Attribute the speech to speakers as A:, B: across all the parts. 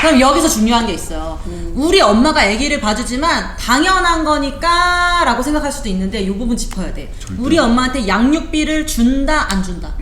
A: 그럼 여기서 중요한 게 있어요. 우리 엄마가 아기를 봐주지만 당연한 거니까라고 생각할 수도 있는데 이 부분 짚어야 돼. 우리 엄마한테 양육비를 준다 안 준다.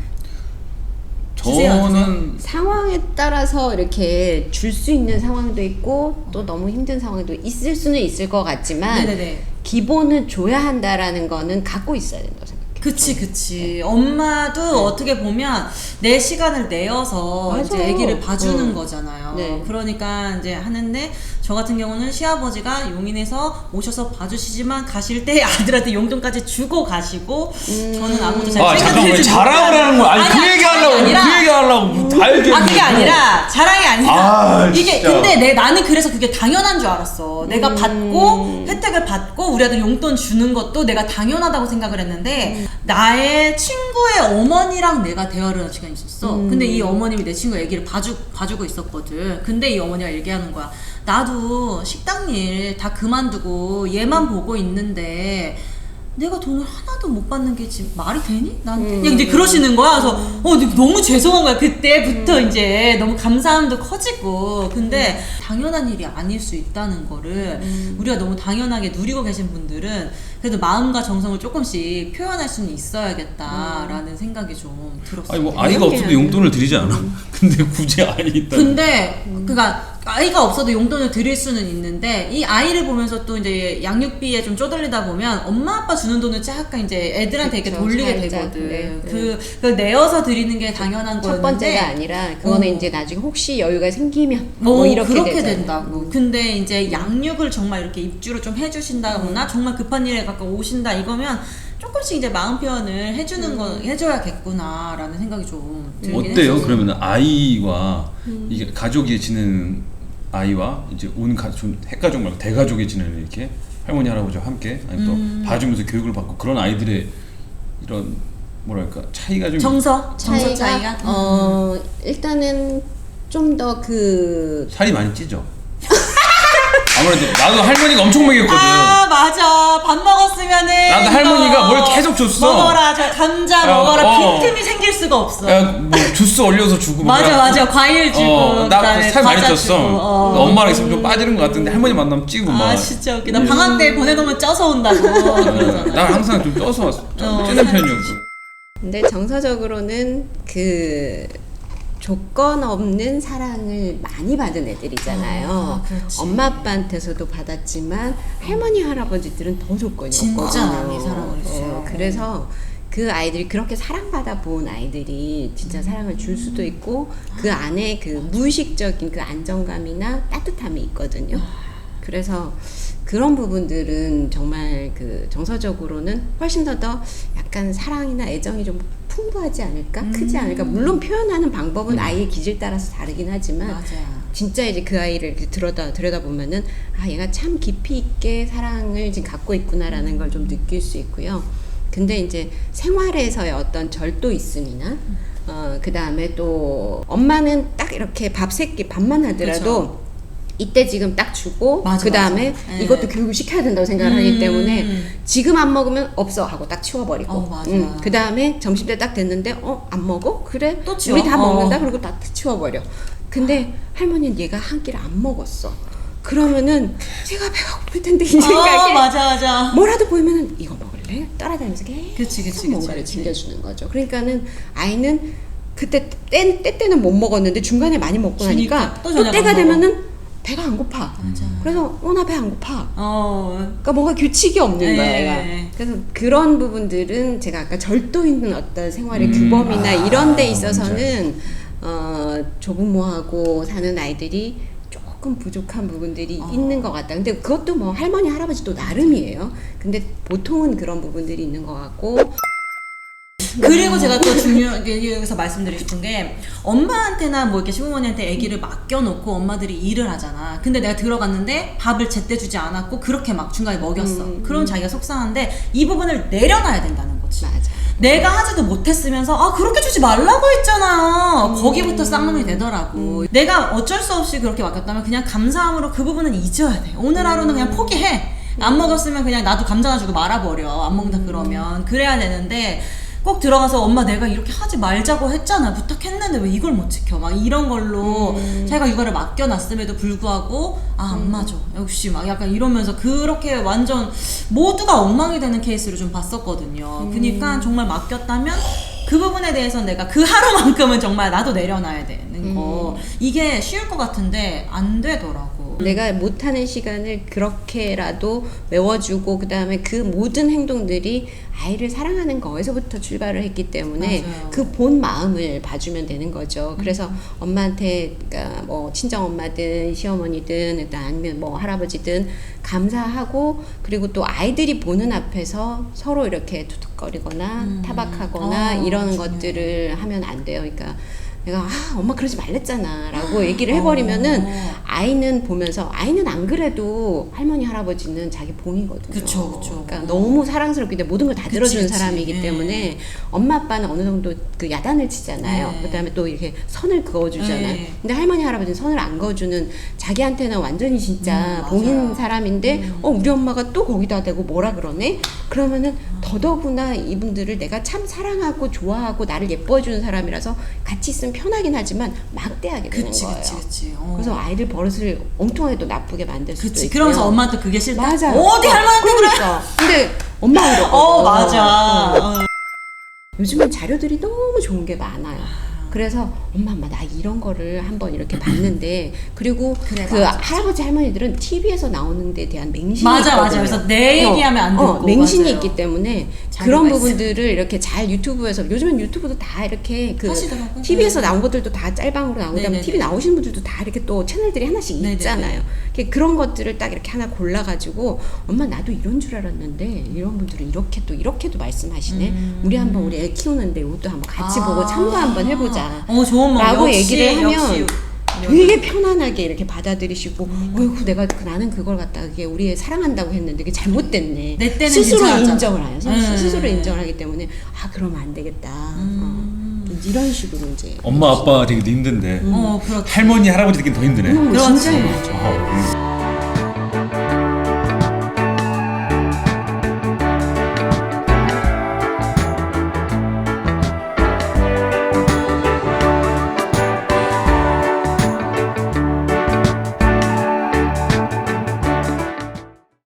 A: 주세요,
B: 저는
C: 상황에 따라서 이렇게 줄 수 있는 상황도 있고 또 너무 힘든 상황도 있을 수는 있을 것 같지만
A: 네네네.
C: 기본은 줘야 한다라는 거는 갖고 있어야 된다고 생각해요.
A: 그치 그치 엄마도 어떻게 보면 내 시간을 내어서
C: 맞아.
A: 이제 아기를 봐주는
C: 음.
A: 거잖아요
C: 네.
A: 그러니까 이제 하는데 저 같은 경우는 시아버지가 용인에서 오셔서 봐주시지만 가실 때 아들한테 용돈까지 주고 가시고 저는 아무도 잘
B: 아 잠깐 왜
A: 챙겨드리지
B: 자랑을
A: 못하고.
B: 하는 거야? 아니 그
A: 아니야,
B: 얘기 하려고
A: 아니라
B: 그 얘기 하려고 다 알겠네.
A: 아 그게 아니라 자랑이 아니라
B: 아,
A: 이게
B: 진짜.
A: 근데 내 나는 그래서 그게 당연한 줄 알았어. 내가
C: 음.
A: 받고 혜택을 받고 우리 아들 용돈 주는 것도 내가 당연하다고 생각을 했는데
C: 음.
A: 나의 친구의 어머니랑 내가 대화를 한 시간이 있었어.
C: 음.
A: 근데 이 어머님이 내 친구 얘기를 봐주 봐주고 있었거든. 근데 이 어머니가 얘기하는 거야. 나도 식당 일 다 그만두고 얘만 보고 있는데. 내가 돈을 하나도 못 받는 게 지금 말이 되니? 난
C: 음.
A: 그냥 이제 그러시는 거야. 그래서 어 너무 죄송한 거야. 그때부터 이제 너무 감사함도 커지고. 근데 당연한 일이 아닐 수 있다는 거를 우리가 너무 당연하게 누리고 계신 분들은 그래도 마음과 정성을 조금씩 표현할 수는 있어야겠다라는 생각이 좀 들었어요.
B: 아니 뭐 아이가 없어도 용돈을 드리지 않아. 근데 굳이 아이 있다.
A: 근데 그니까 아이가 없어도 용돈을 드릴 수는 있는데 이 아이를 보면서 또 이제 양육비에 좀 쪼들리다 보면 엄마 아빠 주는 돈을 약간 이제 애들한테 이렇게
C: 그쵸,
A: 돌리게
C: 살짝,
A: 되거든.
C: 네,
A: 그, 그 내어서 드리는 게 당연한 거였는데
C: 첫 번째가 아니라 그거는
A: 어.
C: 이제 나중에 혹시 여유가 생기면
A: 뭐
C: 뭐 이렇게
A: 그렇게
C: 되잖아요.
A: 된다고. 근데 이제 양육을 정말 이렇게 입주로 좀 해주신다거나 정말 급한 일에 가끔 오신다 이거면 조금씩 이제 마음 표현을 해주는 거 해줘야겠구나라는 생각이 좀 들긴
B: 어때요?
A: 했었어요.
B: 그러면 아이와 이게 가족이 지내는 아이와 이제 온 가, 좀 핵가족 말고 대가족이 지내는 이렇게 할머니 할아버지와 함께 아니 또
A: 음.
B: 봐주면서 교육을 받고 그런 아이들의 이런 뭐랄까 차이가 좀
A: 정서 정서 차이가
C: 어 일단은 좀 더그
B: 살이 많이 찌죠. 아무래도 나도 할머니가 엄청 먹였거든.
A: 아 맞아 밥 먹었으면은
B: 나도 할머니가 뭘 계속 줬어.
A: 먹어라 저 감자
B: 어,
A: 먹어라
B: 어.
A: 빈틈이 생길 수가 없어
B: 야, 뭐 주스 얼려서 주고 뭐
A: 맞아
B: 그냥-
A: 맞아 과일 주고
B: 어,
A: 그다음에
B: 나살 많이
A: 과자
B: 쪘어.
A: 주고, 어.
B: 엄마랑 있으면 좀 빠지는 것 같은데 할머니 만나면 찌고 막.
A: 아 진짜 웃기다 방학 때 보내놓으면 쪄서 온다고
B: 어,
A: 그러잖아
B: 난 항상 좀 쪄서 왔어.
A: 어.
B: 찌는 편이었고.
C: 근데 정서적으로는 그 조건 없는 사랑을 많이 받은 애들이잖아요.
A: 아.
C: 엄마 아빠한테서도 받았지만 할머니 할아버지들은 더 조건이
A: 진짜. 많이 사랑을 주죠.
C: 어, 그래서 그 아이들이 그렇게 사랑받아 본 아이들이 진짜 사랑을 줄 수도 있고 그 안에 그 무의식적인 그 안정감이나 따뜻함이 있거든요. 그래서 그런 부분들은 정말 그 정서적으로는 훨씬 더 더 약간 사랑이나 애정이 좀 풍부하지 않을까, 크지 않을까. 물론 표현하는 방법은 아이의 기질 따라서 다르긴 하지만
A: 맞아.
C: 진짜 이제 그 아이를 들여다 들여다 보면은 아 얘가 참 깊이 있게 사랑을 지금 갖고 있구나라는 걸 좀 느낄 수 있고요. 근데 이제 생활에서의 어떤 절도 있음이나 어 그 다음에 또 엄마는 딱 이렇게 밥 세끼 밥만 하더라도 이때 지금 딱 주고 그 다음에.
A: 예.
C: 이것도 교육을 시켜야 된다고 생각을 하기
A: 음.
C: 때문에 지금 안 먹으면 없어 하고 딱 치워버리고
A: 어, 맞아.
C: 그 다음에 점심 때 딱 됐는데 어 안 먹어 그래
A: 또 치워.
C: 우리 다
A: 어.
C: 먹는다 그리고 다 치워버려 근데 할머니는 얘가 한 끼를 안 먹었어 그러면은 제가 배가 고플 텐데
A: 이아
C: 생각에
A: 맞아 맞아
C: 뭐라도 보이면은 이거 먹을래 따라다니면서 계속
A: 그치, 그치,
C: 뭔가를
A: 그치.
C: 챙겨주는 거죠 그러니까는 아이는 그때 때, 때 때는 못 먹었는데 중간에 많이 먹고 나니까
A: 또
C: 또,
A: 안
C: 때가
A: 먹어.
C: 되면은 배가 안 고파
A: 맞아.
C: 그래서 어 나 배 안 고파
A: 어
C: 그러니까 뭔가 규칙이 없는
A: 네.
C: 거야 얘가. 그래서 그런 부분들은 제가 아까 절도 있는 어떤 생활의
B: 음,
C: 규범이나
B: 아,
C: 이런 데 있어서는 어 조부모하고 사는 아이들이 조금 부족한 부분들이
A: 어.
C: 있는 것 같다. 근데 그것도 뭐 할머니 할아버지도 나름이에요. 근데 보통은 그런 부분들이 있는 것 같고
A: 그리고 제가 또 중요하게 여기서 말씀드리고 싶은 게 엄마한테나 뭐 이렇게 시부모님한테 아기를 맡겨놓고 엄마들이 일을 하잖아. 근데 내가 들어갔는데 밥을 제때 주지 않았고 그렇게 막 중간에 먹였어.
C: 음,
A: 그럼 자기가 속상한데 이 부분을 내려놔야 된다는 거지.
C: 맞아.
A: 내가 하지도 못했으면서 아 그렇게 주지 말라고 했잖아. 거기부터 쌍놈이 되더라고. 내가 어쩔 수 없이 그렇게 맡겼다면 그냥 감사함으로 그 부분은 잊어야 돼. 오늘 하루는 그냥 포기해. 안 먹었으면 그냥 나도 감자 주고 말아버려. 안 먹는다 그러면. 그래야 되는데 꼭 들어가서 엄마 내가 이렇게 하지 말자고 했잖아. 부탁했는데 왜 이걸 못 지켜? 막 이런 걸로
C: 음.
A: 자기가 육아를 맡겨놨음에도 불구하고 아 안 맞아. 역시 막 약간 이러면서 그렇게 완전 모두가 엉망이 되는 케이스를 좀 봤었거든요. 그러니까 정말 맡겼다면 그 부분에 대해서 내가 그 하루만큼은 정말 나도 내려놔야 되는 거. 이게 쉬울 것 같은데 안 되더라고
C: 내가 못하는 시간을 그렇게라도 메워주고 그 다음에 그 모든 행동들이 아이를 사랑하는 거에서부터 출발을 했기 때문에. 그 본 마음을 봐주면 되는 거죠. 그래서 엄마한테 그러니까 뭐 친정 엄마든 시어머니든 일단 아니면 뭐 할아버지든 감사하고 그리고 또 아이들이 보는 앞에서 서로 이렇게 투툭거리거나 타박하거나
A: 어,
C: 이러는
A: 중요해.
C: 것들을 하면 안 돼요. 그러니까 내가 아 엄마 그러지 말랬잖아라고 얘기를 해버리면은
A: 어.
C: 아이는 보면서 아이는 안 그래도 할머니 할아버지는 자기 봉이거든요.
A: 그쵸, 그쵸.
C: 그러니까 너무 사랑스럽기 때문에 모든 걸 다 들어주는
A: 그치.
C: 사람이기
A: 예.
C: 때문에 엄마 아빠는 어느 정도 그 야단을 치잖아요.
A: 네.
C: 그다음에 또 이렇게 선을 그어주잖아요.
A: 네.
C: 근데 할머니 할아버지는 선을 안 그어주는 자기한테는 완전히 진짜
A: 음,
C: 봉인
A: 맞아요.
C: 사람인데 어 우리 엄마가 또 거기다 대고 뭐라 그러네. 그러면은
A: 음.
C: 더더구나 이분들을 내가 참 사랑하고 좋아하고 나를 예뻐해 주는 사람이라서 같이 있으면 편하긴 하지만 막대하게 되는
A: 그치
C: 거예요.
A: 그치 그치 어.
C: 그래서 아이들 버릇을 엉뚱하게 또 나쁘게 만들 수도 있고요.
A: 그러면서 엄마한테 그게 싫다
C: 맞아.
A: 어디 할머니한테 그래
C: 그러니까. 근데 엄마가 이러거든.
A: 어 맞아
C: 어.
A: 어.
C: 요즘은 자료들이 너무 좋은 게 많아요. 그래서 엄마 엄마 나 이런 거를 한번 이렇게 봤는데 그리고
A: 그래,
C: 그
A: 맞아.
C: 할아버지 할머니들은 TV에서 나오는 데 대한 맹신이
A: 맞아,
C: 있거든요.
A: 맞아. 그래서 내 얘기하면 안
C: 어,
A: 되고,
C: 맹신이
A: 맞아요.
C: 있기 때문에 그런. 부분들을 이렇게 잘 유튜브에서 요즘엔 유튜브도 다 이렇게 그
A: 하시더라고요.
C: TV에서
A: 네.
C: 나온 것들도 다 짤방으로 나오고 그다음에. TV 나오시는 분들도 다 이렇게 또 채널들이 하나씩. 있잖아요. 그런 것들을 딱 이렇게 하나 골라가지고 엄마 나도 이런 줄 알았는데 이런 분들은 이렇게 또 이렇게도 말씀하시네.
A: 음.
C: 우리 한번 우리 애 키우는데 이것도 한번 같이
A: 아.
C: 보고 참고 한번 해보자.
A: 어 좋은 말
C: 라고
A: 역시,
C: 얘기를 하면
A: 역시.
C: 되게 편안하게 이렇게 받아들이시고
A: 음.
C: 어이구 내가 그- 나는 그걸 갖다가 그게 우리 애 사랑한다고 했는데 그게 잘못됐네
A: 내 때는
C: 스스로
A: 괜찮았잖아.
C: 인정을 해요 스-
A: 음.
C: 스스로 인정을 하기 때문에 아 그러면 안 되겠다
A: 음.
C: 어. 이런 식으로 이제
B: 엄마 아빠 되게 힘든데
A: 어 그렇지
B: 할머니 할아버지 되긴 더 힘드네.
C: 음,
A: 그렇지.
C: 진짜 힘들죠.
B: 어, 음.